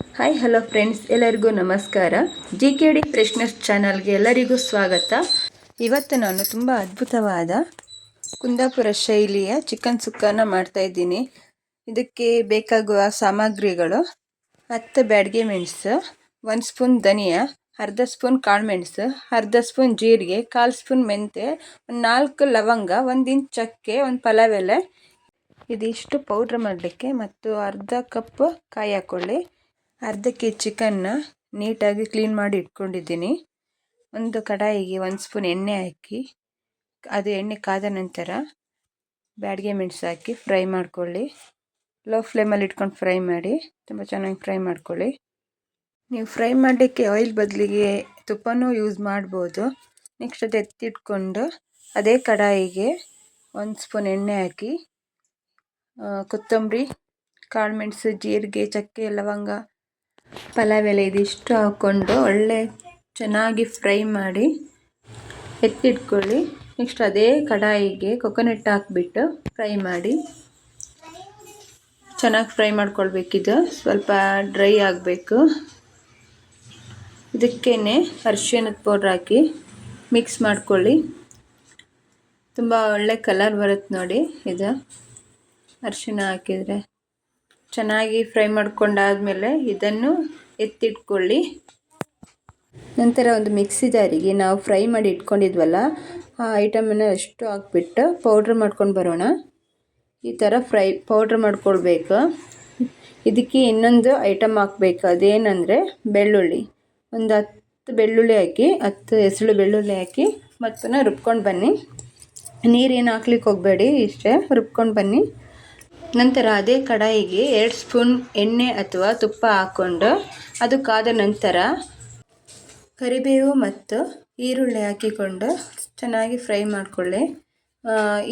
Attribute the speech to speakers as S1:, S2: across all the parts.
S1: Hi hello friends ಎಲ್ಲರಿಗೂ ನಮಸ್ಕಾರ. G K D fresheners ಚಾನಲ್ಗೆ ಎಲ್ಲರಿಗೂ ಸ್ವಾಗತ. ಇವತ್ತು ನಾನು ತುಂಬ ಅದ್ಭುತವಾದ ಕುಂದಾಪುರ ಶೈಲಿಯ ಚಿಕನ್ ಸುಕ್ಕನ ಮಾಡ್ತಾ ಇದ್ದೀನಿ. ಇದಕ್ಕೆ ಬೇಕಾಗುವ ಸಾಮಗ್ರಿಗಳು ಹತ್ತು ಬ್ಯಾಡ್ಗೆ ಮೆಣಸು, ಒಂದು ಸ್ಪೂನ್ ಧನಿಯಾ, ಅರ್ಧ ಸ್ಪೂನ್ ಕಾಳುಮೆಣಸು ಅರ್ಧ ಸ್ಪೂನ್ ಜೀರಿಗೆ, ಕಾಲು ಸ್ಪೂನ್ ಮೆಂತೆ ಒಂದು ನಾಲ್ಕು ಲವಂಗ, ಒಂದು ಇಂಚ್ ಚಕ್ಕೆ, ಒಂದು ಪಲಾವ್ ಎಲೆ. ಇದಿಷ್ಟು ಪೌಡ್ರ್ ಮಾಡಲಿಕ್ಕೆ ಮತ್ತು ಅರ್ಧ ಕಪ್ ಕಾಯಿ ಹಾಕ್ಕೊಳ್ಳಿ ಅರ್ಧ ಕೆ ಜಿ ಚಿಕನ್ನ ನೀಟಾಗಿ ಕ್ಲೀನ್ ಮಾಡಿ ಇಟ್ಕೊಂಡಿದ್ದೀನಿ. ಒಂದು ಕಡಾಯಿಗೆ ಒಂದು ಸ್ಪೂನ್ ಎಣ್ಣೆ ಹಾಕಿ, ಅದು ಎಣ್ಣೆ ಕಾದ ನಂತರ ಬ್ಯಾಡಿಗೆ ಮೆಣಸು ಹಾಕಿ ಫ್ರೈ ಮಾಡ್ಕೊಳ್ಳಿ. ಲೋ ಫ್ಲೇಮಲ್ಲಿ ಇಟ್ಕೊಂಡು ಫ್ರೈ ಮಾಡಿ, ತುಂಬ ಚೆನ್ನಾಗಿ ಫ್ರೈ ಮಾಡ್ಕೊಳ್ಳಿ. ನೀವು ಫ್ರೈ ಮಾಡಲಿಕ್ಕೆ ಆಯಿಲ್ ಬದಲಿಗೆ ತುಪ್ಪನೂ ಯೂಸ್ ಮಾಡ್ಬೋದು. ನೆಕ್ಸ್ಟ್ ಅದು ಎತ್ತಿಟ್ಕೊಂಡು ಅದೇ ಕಡಾಯಿಗೆ ಒಂದು ಸ್ಪೂನ್ ಎಣ್ಣೆ ಹಾಕಿ ಕೊತ್ತಂಬರಿ ಕಾಳುಮೆಣಸು ಜೀರಿಗೆ, ಚಕ್ಕೆ, ಲವಂಗ ಪಲಾವ್ ಎಲೆ ಇದಿಷ್ಟು ಹಾಕ್ಕೊಂಡು ಒಳ್ಳೆ ಚೆನ್ನಾಗಿ ಫ್ರೈ ಮಾಡಿ ಎತ್ತಿಟ್ಕೊಳ್ಳಿ. ನೆಕ್ಸ್ಟ್ ಅದೇ ಕಡಾಯಿಗೆ ಕೊಕೊನೆಟ್ ಹಾಕ್ಬಿಟ್ಟು ಫ್ರೈ ಮಾಡಿ. ಚೆನ್ನಾಗಿ ಫ್ರೈ ಮಾಡ್ಕೊಳ್ಬೇಕಿದು ಸ್ವಲ್ಪ ಡ್ರೈ ಆಗಬೇಕು. ಇದಕ್ಕೇನೆ ಅರಿಶಿಣದ ಪೌಡ್ರ್ ಹಾಕಿ ಮಿಕ್ಸ್ ಮಾಡ್ಕೊಳ್ಳಿ. ತುಂಬ ಒಳ್ಳೆ ಕಲರ್ ಬರುತ್ತೆ ನೋಡಿ ಇದು. ಅರಿಶಿಣ ಹಾಕಿದರೆ. ಚೆನ್ನಾಗಿ ಫ್ರೈ ಮಾಡ್ಕೊಂಡಾದಮೇಲೆ ಇದನ್ನು ಎತ್ತಿಟ್ಕೊಳ್ಳಿ. ನಂತರ ಒಂದು ಮಿಕ್ಸಿ ಜಾರಿಗೆ ನಾವು ಫ್ರೈ ಮಾಡಿ ಇಟ್ಕೊಂಡಿದ್ವಲ್ಲ, ಆ ಐಟಮನ್ನು ಅಷ್ಟು ಹಾಕ್ಬಿಟ್ಟು ಪೌಡ್ರ್ ಮಾಡ್ಕೊಂಡು ಬರೋಣ. ಈ ಥರ ಫ್ರೈ, ಪೌಡ್ರ್ ಮಾಡ್ಕೊಳ್ಬೇಕು. ಇದಕ್ಕೆ ಇನ್ನೊಂದು ಐಟಮ್ ಹಾಕ್ಬೇಕು, ಅದೇನೆಂದರೆ ಬೆಳ್ಳುಳ್ಳಿ. ಒಂದು ಹತ್ತು ಬೆಳ್ಳುಳ್ಳಿ ಹಾಕಿ, ಹತ್ತು ಹೆಸಳು ಬೆಳ್ಳುಳ್ಳಿ ಹಾಕಿ ಮತ್ತು ರುಬ್ಕೊಂಡು ಬನ್ನಿ. ನೀರೇನು ಹಾಕ್ಲಿಕ್ಕೆ ಹೋಗಬೇಡಿ, ಇಷ್ಟೇ ರುಬ್ಕೊಂಡು ಬನ್ನಿ. ನಂತರ ಅದೇ ಕಡಾಯಿಗೆ ಎರಡು ಸ್ಪೂನ್ ಎಣ್ಣೆ ಅಥವಾ ತುಪ್ಪ ಹಾಕ್ಕೊಂಡು ಅದು ಕಾದ ನಂತರ ಕರಿಬೇವು ಮತ್ತು ಈರುಳ್ಳಿ ಹಾಕಿಕೊಂಡು ಚೆನ್ನಾಗಿ ಫ್ರೈ ಮಾಡಿಕೊಳ್ಳಿ.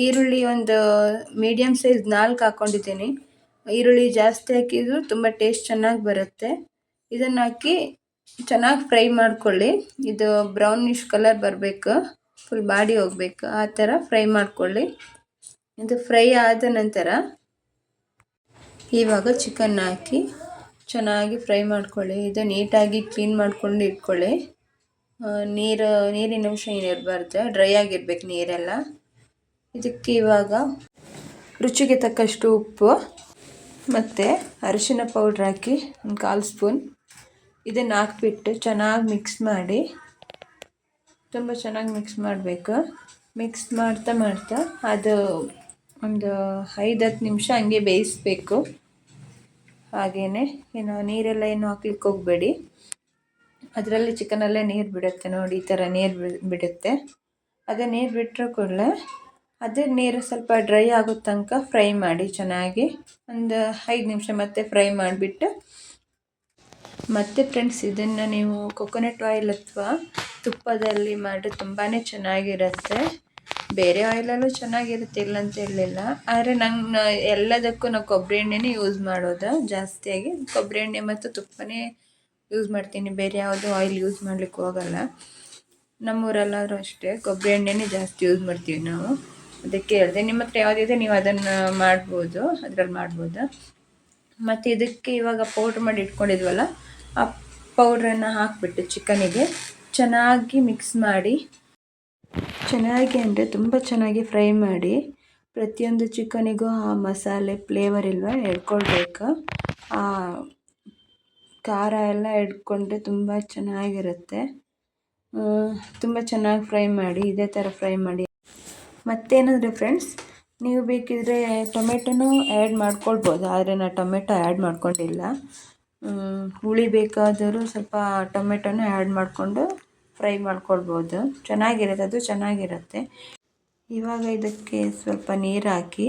S1: ಈರುಳ್ಳಿ ಒಂದು ಮೀಡಿಯಮ್ ಸೈಜ್ ನಾಲ್ಕು ಹಾಕ್ಕೊಂಡಿದ್ದೀನಿ. ಈರುಳ್ಳಿ ಜಾಸ್ತಿ ಹಾಕಿದ್ರು ತುಂಬ ಟೇಸ್ಟ್ ಚೆನ್ನಾಗಿ ಬರುತ್ತೆ. ಇದನ್ನು ಹಾಕಿ ಚೆನ್ನಾಗಿ ಫ್ರೈ ಮಾಡ್ಕೊಳ್ಳಿ. ಇದು ಬ್ರೌನಿಶ್ ಕಲರ್ ಬರಬೇಕು. ಫುಲ್ ಬಾಡಿ ಹೋಗಬೇಕು. ಆ ಥರ ಫ್ರೈ ಮಾಡ್ಕೊಳ್ಳಿ. ಇದು ಫ್ರೈ ಆದ ನಂತರ ಇವಾಗ ಚಿಕನ್ ಹಾಕಿ ಚೆನ್ನಾಗಿ ಫ್ರೈ ಮಾಡ್ಕೊಳ್ಳಿ. ಇದು ನೀಟಾಗಿ ಕ್ಲೀನ್ ಮಾಡ್ಕೊಂಡು ಇಟ್ಕೊಳ್ಳಿ. ನೀರು, ನೀರಿನ ಅಂಶ ಏನು ಇರಬಾರ್ದು? ಡ್ರೈ ಆಗಿರ್ಬೇಕು ನೀರೆಲ್ಲ. ಇದಕ್ಕೆ ಇವಾಗ ರುಚಿಗೆ ತಕ್ಕಷ್ಟು ಉಪ್ಪು ಮತ್ತು ಅರಿಶಿನ ಪೌಡ್ರ್ ಹಾಕಿ ಒಂದು ಕಾಲು ಸ್ಪೂನ್ ಇದನ್ನು ಹಾಕ್ಬಿಟ್ಟು ಚೆನ್ನಾಗಿ ಮಿಕ್ಸ್ ಮಾಡಿ. ತುಂಬ ಚೆನ್ನಾಗಿ ಮಿಕ್ಸ್ ಮಾಡಬೇಕು. ಮಿಕ್ಸ್ ಮಾಡ್ತಾ ಮಾಡ್ತಾ ಅದು ಒಂದು ಐದು ಹತ್ತು ನಿಮಿಷ ಹಂಗೆ ಬೇಯಿಸ್ಬೇಕು. ಹಾಗೆಯೇ ಏನು, ನೀರೆಲ್ಲ ಏನು ಹಾಕ್ಲಿಕ್ಕೆ ಹೋಗಬೇಡಿ. ಅದರಲ್ಲಿ ಚಿಕನಲ್ಲೇ ನೀರು ಬಿಡುತ್ತೆ ನೋಡಿ, ಈ ಥರ ನೀರು ಬಿಡುತ್ತೆ. ಅದೇ ನೀರು ಬಿಟ್ಟರೆ ಕೂಡಲೇ ಅದೇ ನೀರು ಸ್ವಲ್ಪ ಡ್ರೈ ಆಗೋ ತನಕ ಫ್ರೈ ಮಾಡಿ ಚೆನ್ನಾಗಿ ಒಂದು ಐದು ನಿಮಿಷ ಮತ್ತೆ ಫ್ರೈ ಮಾಡಿಬಿಟ್ಟು, ಮತ್ತು ಫ್ರೆಂಡ್ಸ್ ಇದನ್ನು ನೀವು ಕೊಕೊನಟ್ ಆಯಿಲ್ ಅಥವಾ ತುಪ್ಪದಲ್ಲಿ ಮಾಡಿ ತುಂಬಾ ಚೆನ್ನಾಗಿರುತ್ತೆ. ಬೇರೆ ಆಯಿಲಲ್ಲೂ ಚೆನ್ನಾಗಿರುತ್ತೆ ಇಲ್ಲ ಅಂತ ಹೇಳಲಿಲ್ಲ ಆದರೆ ನಂಗೆ ಎಲ್ಲದಕ್ಕೂ ನಾವು ಕೊಬ್ಬರಿ ಎಣ್ಣೆನೇ ಯೂಸ್ ಮಾಡೋದು. ಜಾಸ್ತಿಯಾಗಿ ಕೊಬ್ಬರಿ ಎಣ್ಣೆ ಮತ್ತು ತುಪ್ಪನೇ ಯೂಸ್ ಮಾಡ್ತೀನಿ. ಬೇರೆ ಯಾವುದು ಆಯಿಲ್ ಯೂಸ್ ಮಾಡ್ಲಿಕ್ಕೆ ಹೋಗಲ್ಲ ನಮ್ಮೂರಲ್ಲಾದರೂ ಅಷ್ಟೇ ಕೊಬ್ಬರಿ ಎಣ್ಣೆನೇ ಜಾಸ್ತಿ ಯೂಸ್ ಮಾಡ್ತೀವಿ ನಾವು. ಅದಕ್ಕೆ ಹೇಳಿದೆ, ನಿಮ್ಮ ಹತ್ರ ಯಾವುದಿದೆ ನೀವು ಅದನ್ನು ಮಾಡ್ಬೋದು, ಅದ್ರಲ್ಲಿ ಮಾಡ್ಬೋದು? ಮತ್ತು ಇದಕ್ಕೆ ಇವಾಗ ಪೌಡ್ರ್ ಮಾಡಿ ಇಟ್ಕೊಂಡಿದ್ವಲ್ಲ, ಆ ಪೌಡ್ರನ್ನು ಹಾಕಿಬಿಟ್ಟು ಚಿಕನಿಗೆ ಚೆನ್ನಾಗಿ ಮಿಕ್ಸ್ ಮಾಡಿ ಚೆನ್ನಾಗಿ ಅಂದರೆ ತುಂಬ ಚೆನ್ನಾಗಿ ಫ್ರೈ ಮಾಡಿ ಪ್ರತಿಯೊಂದು ಚಿಕನಿಗೂ ಆ ಮಸಾಲೆ ಫ್ಲೇವರ್ ಇಲ್ವ ಎಡ್ಕೊಳ್ಬೇಕು ಆ ಖಾರ ಎಲ್ಲ ಎಡ್ಕೊಂಡ್ರೆ ತುಂಬ ಚೆನ್ನಾಗಿರುತ್ತೆ. ತುಂಬ ಚೆನ್ನಾಗಿ ಫ್ರೈ ಮಾಡಿ, ಇದೇ ಥರ ಫ್ರೈ ಮಾಡಿ. ಮತ್ತೇನಂದರೆ ಫ್ರೆಂಡ್ಸ್, ನೀವು ಬೇಕಿದ್ರೆ ಟೊಮೆಟೊನೂ ಆ್ಯಡ್ ಮಾಡ್ಕೊಳ್ಬೋದು, ಆದರೆ ನಾನು ಟೊಮೆಟೊ ಆ್ಯಡ್ ಮಾಡ್ಕೊಂಡಿಲ್ಲ. ಹುಳಿ ಬೇಕಾದರೂ ಸ್ವಲ್ಪ ಟೊಮೆಟೊನೂ ಆ್ಯಡ್ ಮಾಡಿಕೊಂಡು ಫ್ರೈ ಮಾಡ್ಕೊಳ್ಬೋದು. ಚೆನ್ನಾಗಿರುತ್ತೆ, ಅದು ಚೆನ್ನಾಗಿರುತ್ತೆ. ಇವಾಗ ಇದಕ್ಕೆ ಸ್ವಲ್ಪ ನೀರು ಹಾಕಿ,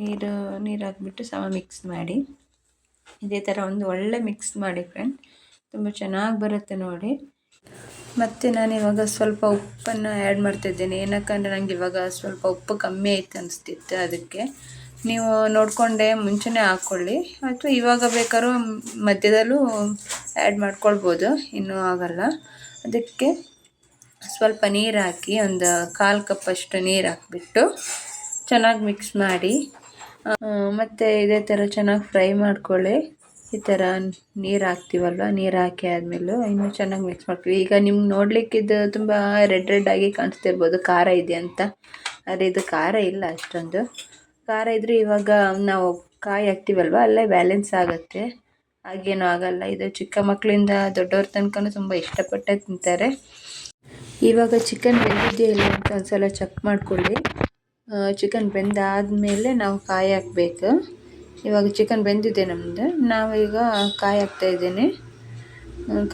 S1: ನೀರು ನೀರು ಹಾಕ್ಬಿಟ್ಟು ಸಮ ಮಿಕ್ಸ್ ಮಾಡಿ. ಇದೇ ಥರ ಒಂದು ಒಳ್ಳೆ ಮಿಕ್ಸ್ ಮಾಡಿ ಫ್ರೆಂಡ್ ತುಂಬ ಚೆನ್ನಾಗಿ ಬರುತ್ತೆ ನೋಡಿ. ಮತ್ತು ನಾನು ಇವಾಗ ಸ್ವಲ್ಪ ಉಪ್ಪನ್ನು ಆ್ಯಡ್ ಮಾಡ್ತಿದ್ದೇನೆ. ಏನಕ್ಕಂದರೆ ನನಗೆ ಇವಾಗ ಸ್ವಲ್ಪ ಉಪ್ಪು ಕಮ್ಮಿ ಆಯ್ತು ಅನಿಸ್ತಿತ್ತು ಅದಕ್ಕೆ. ನೀವು ನೋಡಿಕೊಂಡೆ ಮುಂಚೆನೇ ಹಾಕ್ಕೊಳ್ಳಿ ಅಥವಾ ಇವಾಗ ಬೇಕಾದ್ರೂ ಮಧ್ಯದಲ್ಲೂ ಆ್ಯಡ್ ಮಾಡ್ಕೊಳ್ಬೋದು. ಇನ್ನೂ ಆಗೋಲ್ಲ. ಅದಕ್ಕೆ ಸ್ವಲ್ಪ ನೀರು ಹಾಕಿ ಒಂದು ಕಾಲು ಕಪ್ಪಷ್ಟು ನೀರು ಹಾಕಿಬಿಟ್ಟು ಚೆನ್ನಾಗಿ ಮಿಕ್ಸ್ ಮಾಡಿ ಮತ್ತು ಇದೇ ಥರ ಚೆನ್ನಾಗಿ ಫ್ರೈ ಮಾಡ್ಕೊಳ್ಳಿ. ಈ ಥರ ನೀರು ಹಾಕ್ತೀವಲ್ವ? ನೀರು ಹಾಕಿ ಆದಮೇಲೆ ಇನ್ನೂ ಚೆನ್ನಾಗಿ ಮಿಕ್ಸ್ ಮಾಡ್ತೀವಿ. ಈಗ ನಿಮ್ಗೆ ನೋಡಲಿಕ್ಕೆ ತುಂಬ ರೆಡ್ ರೆಡ್ ಆಗಿ ಕಾಣಿಸ್ತಿರ್ಬೋದು. ಖಾರ ಇದೆ ಅಂತ. ಆದರೆ ಇದು ಖಾರ ಇಲ್ಲ ಅಷ್ಟೊಂದು. ಖಾರ ಇದ್ದರೆ ಇವಾಗ ನಾವು ಕಾಯಿ ಹಾಕ್ತೀವಲ್ವ? ಅಲ್ಲೇ ಬ್ಯಾಲೆನ್ಸ್ ಆಗುತ್ತೆ. ಹಾಗೇನೂ ಆಗಲ್ಲ. ಇದು ಚಿಕ್ಕ ಮಕ್ಕಳಿಂದ ದೊಡ್ಡವ್ರ ತನಕನೂ ತುಂಬ ಇಷ್ಟಪಟ್ಟೆ ತಿಂತಾರೆ. ಇವಾಗ ಚಿಕನ್ ಬೆಂದಿದೆಯಾ ಇಲ್ಲ ಅಂತ ಒಂದ್ಸಲ ಚೆಕ್ ಮಾಡ್ಕೊಳ್ಳಿ. ಚಿಕನ್ ಬೆಂದಾದಮೇಲೆ ನಾವು ಕಾಯಿ ಹಾಕ್ಬೇಕು. ಇವಾಗ ಚಿಕನ್ ಬೆಂದಿದೆ ನಮ್ಮದು ನಾವೀಗ ಕಾಯಿ ಹಾಕ್ತಾ ಇದ್ದೀನಿ.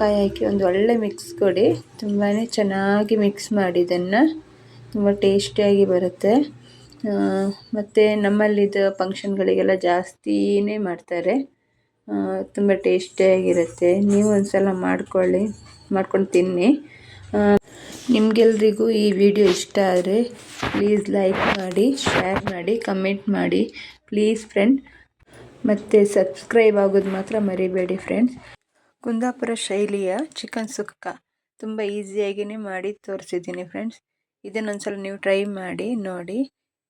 S1: ಕಾಯಿ ಹಾಕಿ ಒಂದು ಒಳ್ಳೆ ಮಿಕ್ಸ್ ಕೊಡಿ. ತುಂಬಾ ಚೆನ್ನಾಗಿ ಮಿಕ್ಸ್ ಮಾಡಿ ಇದನ್ನು. ತುಂಬ ಟೇಸ್ಟಿಯಾಗಿ ಬರುತ್ತೆ. ಮತ್ತು ನಮ್ಮಲ್ಲಿದು ಫಂಕ್ಷನ್ಗಳಿಗೆಲ್ಲ ಜಾಸ್ತಿನೇ ಮಾಡ್ತಾರೆ. ತುಂಬ ಟೇಸ್ಟಿಯಾಗಿರುತ್ತೆ ನೀವು ಒಂದು ಸಲ ಮಾಡ್ಕೊಳ್ಳಿ, ಮಾಡ್ಕೊಂಡು ತಿನ್ನಿ. ನಿಮಗೆಲ್ರಿಗೂ ಈ ವಿಡಿಯೋ ಇಷ್ಟ ಆದರೆ ಪ್ಲೀಸ್ ಲೈಕ್ ಮಾಡಿ, ಶೇರ್ ಮಾಡಿ, ಕಮೆಂಟ್ ಮಾಡಿ. Please friend. ಮತ್ತು ಸಬ್ಸ್ಕ್ರೈಬ್ ಆಗೋದು ಮಾತ್ರ ಮರಿಬೇಡಿ ಫ್ರೆಂಡ್ಸ್. ಕುಂದಾಪುರ ಶೈಲಿಯ ಚಿಕನ್ ಸುಕ್ಕ ತುಂಬ ಈಸಿಯಾಗಿಯೇ ಮಾಡಿ ತೋರಿಸಿದ್ದೀನಿ ಫ್ರೆಂಡ್ಸ್. ಇದನ್ನೊಂದ್ಸಲ ನೀವು ಟ್ರೈ ಮಾಡಿ, ನೋಡಿ.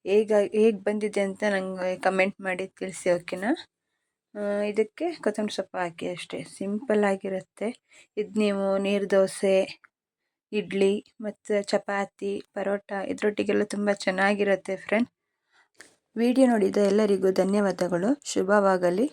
S1: ಹೇಗ, ಹೇಗೆ ಬಂದಿದೆ ಅಂತ ನಂಗೆ ಕಮೆಂಟ್ ಮಾಡಿ ತಿಳಿಸಿ, ಓಕೆನಾ? ಇದಕ್ಕೆ ಕೊತ್ತಂಬರಿ ಸೊಪ್ಪು ಹಾಕಿ ಅಷ್ಟೇ. ಸಿಂಪಲ್ ಆಗಿರುತ್ತೆ. ಇದು ನೀವು ನೀರು ದೋಸೆ, ಇಡ್ಲಿ ಮತ್ತು ಚಪಾತಿ, ಪರೋಟ ಇದರೊಟ್ಟಿಗೆಲ್ಲ ತುಂಬ ಚೆನ್ನಾಗಿರುತ್ತೆ ಫ್ರೆಂಡ್ ವಿಡಿಯೋ ನೋಡಿದ ಎಲ್ಲರಿಗೂ ಧನ್ಯವಾದಗಳು. ಶುಭವಾಗಲಿ.